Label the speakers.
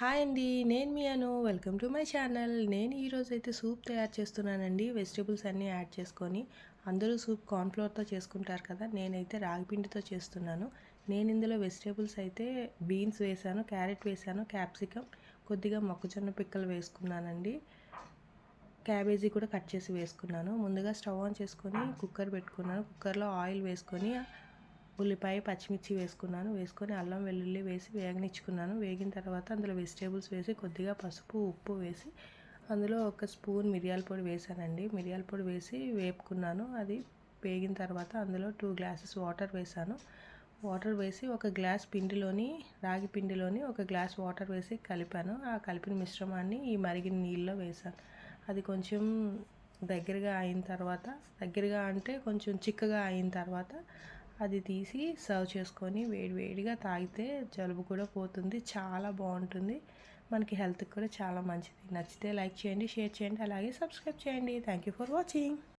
Speaker 1: Hi అండి నేను మీ Anu. Welcome to my channel. నేను ఈరోజు అయితే సూప్ తయారు చేస్తున్నానండి. వెజిటేబుల్స్ అన్నీ యాడ్ చేసుకొని అందరూ సూప్ కార్న్ఫ్లోర్తో చేసుకుంటారు కదా నేనైతే రాగిపిండితో చేస్తున్నాను. నేను ఇందులో వెజిటేబుల్స్ అయితే బీన్స్ వేసాను క్యారెట్ వేశాను క్యాప్సికమ్ కొద్దిగా మొక్కజొన్న పిక్కలు వేసుకున్నానండి. క్యాబేజీ కూడా కట్ చేసి వేసుకున్నాను. ముందుగా స్టవ్ ఆన్ చేసుకొని కుక్కర్ పెట్టుకున్నాను. కుక్కర్లో ఆయిల్ వేసుకొని ఉల్లిపాయ పచ్చిమిర్చి వేసుకున్నాను. వేసుకొని అల్లం వెల్లుల్లి వేసి వేగనిచ్చుకున్నాను. వేగిన తర్వాత అందులో వెజిటేబుల్స్ వేసి కొద్దిగా పసుపు ఉప్పు వేసి అందులో ఒక స్పూన్ మిరియాల పొడి వేసానండి. మిరియాల పొడి వేసి వేపుకున్నాను. అది వేగిన తర్వాత అందులో టూ గ్లాసెస్ వాటర్ వేసాను. వాటర్ వేసి ఒక గ్లాస్ పిండిలోని రాగి పిండిలోని ఒక గ్లాస్ వాటర్ వేసి కలిపాను. ఆ కలిపిన మిశ్రమాన్ని ఈ మరిగిన నీళ్ళలో వేసాను. అది కొంచెం దగ్గరగా అయిన తర్వాత దగ్గరగా అంటే కొంచెం చిక్కగా అయిన తర్వాత అది తీసి సర్వ్ చేసుకొని వేడి వేడిగా తాగితే జలుబు కూడా పోతుంది. చాలా బాగుంటుంది. మనకి హెల్త్కి కూడా చాలా మంచిది. నచ్చితే లైక్ చేయండి షేర్ చేయండి అలాగే సబ్స్క్రైబ్ చేయండి. Thank you for watching.